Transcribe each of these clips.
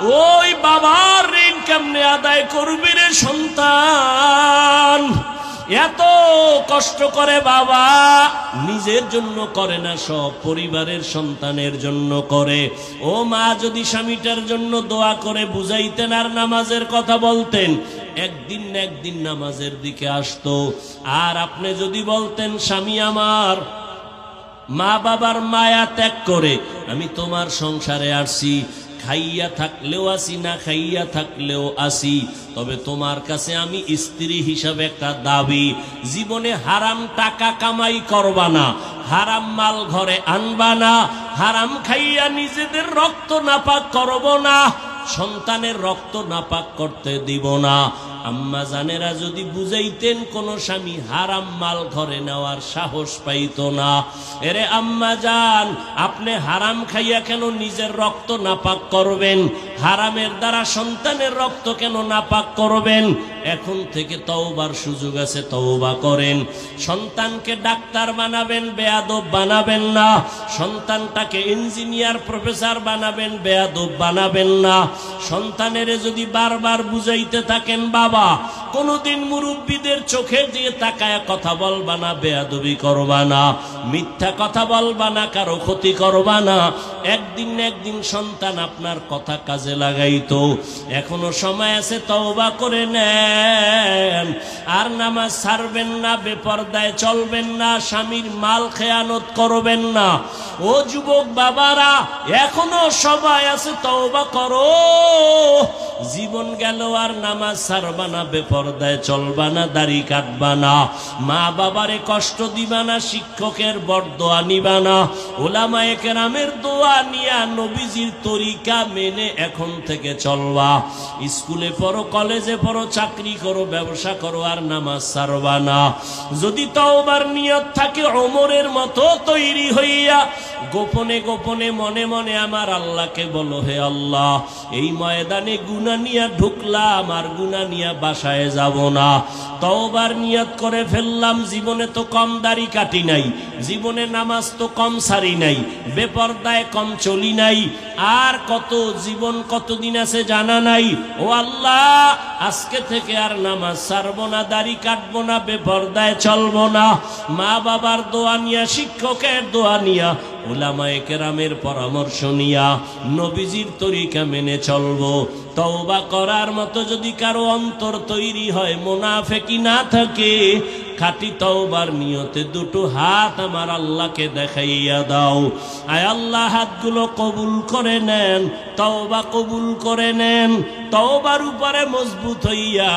ওই বাবার ঋণ কেমনে আদায় করবি রে সন্তান? এত কষ্ট করে বাবা নিজের জন্য করে না, সব পরিবারের সন্তানের জন্য করে। ও মা যদি স্বামীটার জন্য দোয়া করে বুঝাইতেন আর নামাজের কথা বলতেন, একদিন একদিন নামাজের দিকে আসতো। আর আপনি যদি বলতেন, স্বামী আমার, মা বাবার মায়া ত্যাগ করে আমি তোমার সংসারে আসছি। খাইয়া থাকলেও আসি, না খাইয়া থাকলেও আসি। তবে তোমার কাছে আমি স্ত্রী হিসাবে একটা দাবি, জীবনে হারাম টাকা কামাই করবা না, হারাম মাল ঘরে আনবা না, হারাম খাইয়া নিজেদের রক্ত নাপাক করব না, সন্তানের রক্ত নাপাক করতে দিব না। আম্মা জানেরা যদি বুঝাইতেন কোন স্বামী হারাম মাল ঘরে নেওয়ার সাহস পাইত না। এরে আম্মা জান, আপনি হারাম খাইয়া কেন নিজের রক্ত নাপাক করবেন? হারামের দ্বারা সন্তানের রক্ত কেন নাপাক করবেন? এখন থেকে তওবার সুযোগ আছে, তওবা করেন। সন্তানকে ডাক্তার বানাবেন, বেয়াদব বানাবেন না। সন্তানটাকে ইঞ্জিনিয়ার প্রফেসর বানাবেন, বেয়াদব বানাবেন না। সন্তানের যদি বারবার বুঝাইতে থাকেন, বাবা কোনোদিন মুরব্বীদের চোখে দিয়ে তাকায় কথা বলবা না, বেয়াদবি করবা না, মিথ্যা কথা বলবা না, কারও ক্ষতি করবা না। একদিন একদিন সন্তান আপনার কথা কাজে লাগাইতো। এখনও সময় আছে, তওবা করে নেন। আর নামাজ ছাড়বেন না, বেপরদায় চলবেন না, স্বামীর মাল খেয়ানত করবেন না। ও যুবক বাবারা, এখনও সময় আছে, তওবা করো। জীবন গেল আর নামাজ ছাড়বা না বেপরদায় চলবা না, দাড়ি কাটবা না। মা বাবারে কষ্ট দিবা না, শিক্ষকের বরদোয়া নিবা না। ওলামায়ে কেরামের দোয়া নিয়া নবীজির তরিকা মেনে এখন থেকে চলবা। স্কুলে পড়ো, কলেজে পড়ো, চাকরি করো, ব্যবসা করো, আর নামাজ ছাড়বা না। যদি তওবার নিয়ত থাকে, ওমরের মতো তৈরি হইয়া গোপনে গোপনে মনে মনে আমার আল্লাহকে বলো, হে আল্লাহ, এই ময়দানে গুনা নিয়া ঢুকলাম, আর গুনা নিয়া বাসায় যাব না। তওবার নিয়ত করে ফেললাম, জীবনে তো কম দাড়ি কাটি নাই, জীবনে নামাজ তো কম সারি নাই, বেপর্দায় কম চলি নাই, আর কত জীবন কতদিন আছে জানা নাই? ও আল্লাহ, আজকে থেকে আর নামাজ সারবো না, দাড়ি কাটবো না, বেপর্দায় চলবো না। মা বাবার দোয়া নিয়া, শিক্ষকের দোয়া নিয়া ওলামায়ে কেরামের পরামর্শ নিয়া, নবীজির তরিকা মেনে চলবো। তওবা করার মতো যদি কারও অন্তর তৈরি হয় মোনাফেকি না থাকে, খাটি তওবার নিয়তে দুটো হাত আমার আল্লাহকে দেখাইয়া দাও। আয় আল্লাহ, হাতগুলো কবুল করে নেন, তওবা কবুল করে নেন, তওবার উপরে মজবুত হইয়া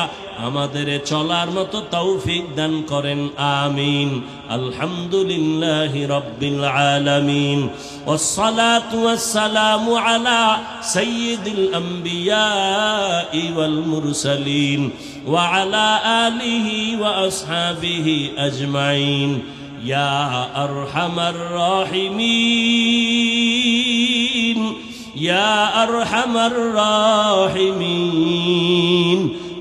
আমাদের চলার মতো তৌফিক দান করেন আমিন আলহামদুলিল্লাহ রব্বিল আলামিন والصلاة والسلام على سيد الأنبياء والمرسلين وعلى آله وأصحابه أجمعين يا أرحم الراحمين يا أرحم الراحمين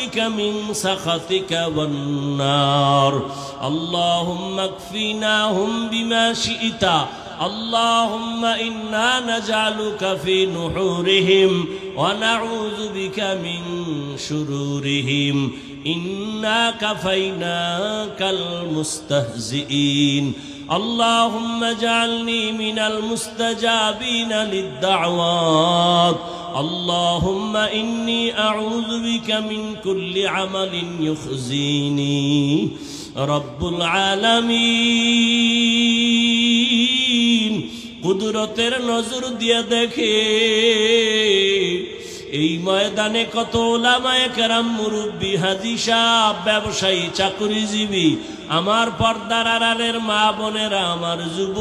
بك من سخطك والنار. اللهم اكفناهم بما شئت. اللهم إنا نجعلك في نحورهم ونعوذ بك من شرورهم. إنا كفيناك المستهزئين اللهم اجعلني من المستجابين للدعوات اللهم إني أعوذ بك من كل عمل يخزيني رب العالمين কুদরতের নজর দিয়ে দেখে এই ময়দানে কত ওলামায়ে কেরাম মুরব্বী হাজি সাহ ব্যবসায়ী, চাকুরিজীবী, আমার পর্দার আড়ালের মা বোনেরা, আমার যুব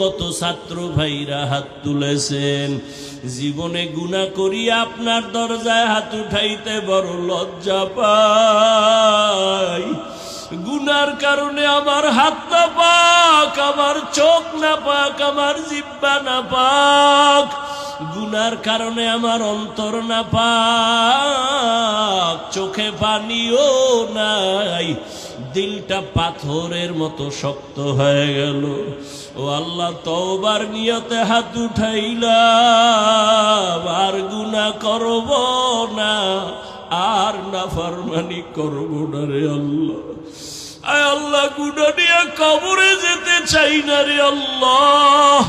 কত ছাত্র ভাইরা হাত তুলেছেন। জীবনে গুণা করি আপনার দরজায় হাত উঠাইতে বড় লজ্জা পাই। গুনার কারণে আমার হাত না পাক, আমার চোখ না পাক, আমার জিব্বা না পাক। গুনার কারণে আমার অন্তর না পাক, চোখে পানিও নাই। দিলটা পাথরের মতো শক্ত হয়ে গেল। ও আল্লাহ, তওবার নিয়তে হাত উঠাইলাম, আর গুনা করব না। আর না ফারমানি করব না রে আল্লাহ। আল্লাহ গুনা নিয়ে কবরে যেতে চাই না রে আল্লাহ।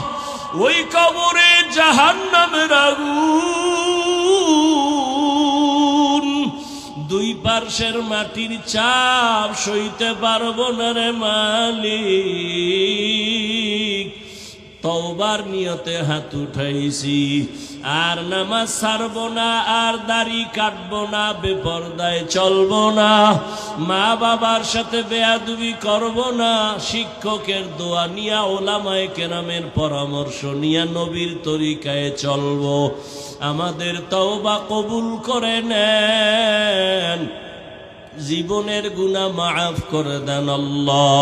ওই কবরে জাহান নামের আগুন। দুই পার্শ্বের মাটির চাপ সইতে পারব না রে মালিক। তওবার নিয়তে হাত উঠাইছি। আর নামাজ ছাড়বো না, আর দাড়ি কাটব না, বেপরদায় চলবো না মা বাবার সাথে বেয়াদুবি করব না, শিক্ষকের দোয়া নিয়া, ওলামায় কেরামের পরামর্শ নিয়া নবীর তরিকায় চলবো। আমাদের তওবা কবুল করে নেন। জীবনের গুণা মাফ করে দেন আল্লাহ।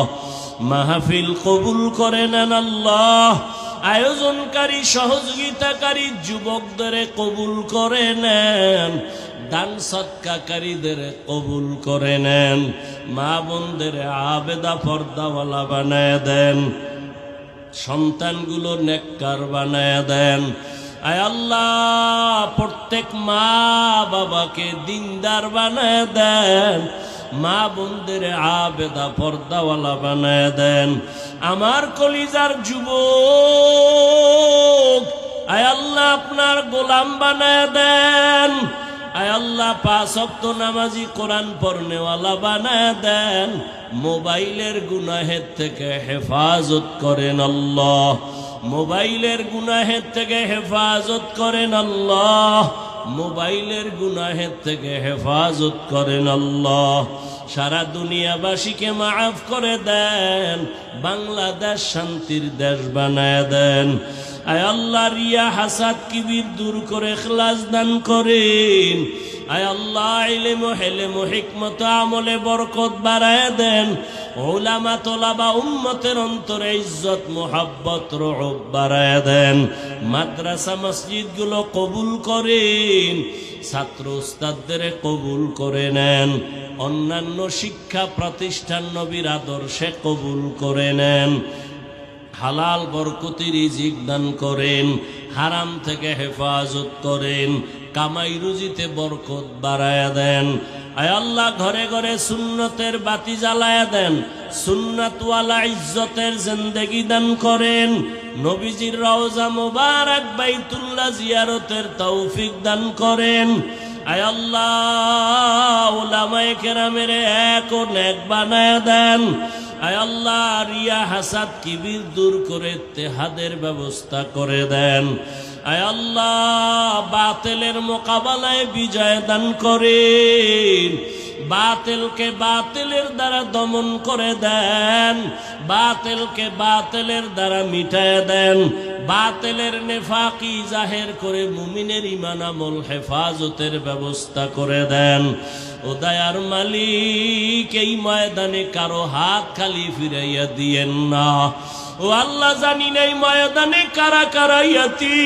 মাহফিল কবুল করে নেন আল্লাহ। আয়োজনকারী, সহযোগিতাকারী যুবকদের কবুল করে নেন। দান সৎকাকারীদের কবুল করে নেন। মা বোনদের আবেদা পর্দাওয়ালা বানায় দেন। সন্তানগুলো নেককার বানায় দেন। আয় আল্লাহ, প্রত্যেক মা বাবাকে দিনদার বানায় দেন। মা বোনদের আবেদা পর্দাওয়ালা বানায় দেন। আমার কলিজার যুবক, আয় আল্লাহ আপনার গোলাম বানায় দেন। আয় আল্লাহ পাঁচ অক্ত নামাজি কোরআন পড়নেওয়ালা বানায় দেন। মোবাইলের গুনাহের থেকে হেফাজত করেন আল্লাহ। মোবাইলের গুনাহের থেকে হেফাজত করেন আল্লাহ। মোবাইলের গুনাহের থেকে হেফাজত করেন আল্লাহ। সারা দুনিয়াবাসীকে মাফ করে দেন, বাংলাদেশ শান্তির দেশ বানায় দেন। আয় আল্লাহ, রিয়া হাসাদ কিবির দূর করে খ্লাস দান করেন। আয় আল্লাহ, ইলেম, হেলেম, হিকমত, আমলে বরকত বাড়ায় দেন। ওলামা, তোলাবা, উম্মতের অন্তরে ইজ্জত, মোহাব্বত রহব বাড়ায় দেন। মাদ্রাসা মসজিদগুলো কবুল করেন। ছাত্র উস্তাদদের কবুল করে নেন। অন্যান্য শিক্ষা প্রতিষ্ঠান নবীর আদর্শে কবুল করে নেন। হালাল বরকতি রিজিক দান করেন, হারাম থেকে হেফাজত করেন, কামাই রুজিতে বরকত বাড়ায়া দেন। আল্লাহ, ঘরে ঘরে সুন্নতের বাতি জ্বালায়া দেন, সুন্নাতওয়ালা ইজ্জতের জিন্দেগি দান করেন। নবীজির রওজা মোবারক বাইতুল্লাহ জিয়ারতের তৌফিক দান করেন। আয় আল্লাহ ওলামায়ে কেরামের এক ও নেক বানায় দেন। আয় আল্লাহ, রিয়া হাসাদ কিবির দূর করে তেহাদের ব্যবস্থা করে দেন। আয় আল্লাহ, বাতেলের মোকাবেলায় বিজয় দান করেন। বাতিলকে বাতিলের দ্বারা দমন করে দেন। বাতিলকে বাতিলের দ্বারা মিটায় দেন। বাতিলের নেফাকি জাহের করে মুমিনের ইমান আমল হেফাজতের ব্যবস্থা করে দেন। ও দয়ার মালিক, এই ময়দানে কারও হাত খালি ফিরাইয়া দিয়েন না। ও আল্লাহ জানি নাই ময়দানে কারা কারাইয়াতি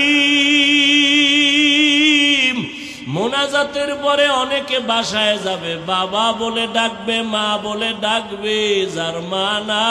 মোনাজাতের পরে অনেকে বাসায় যাবে, বাবা বলে ডাকবে, মা বলে ডাকবে, যার মা না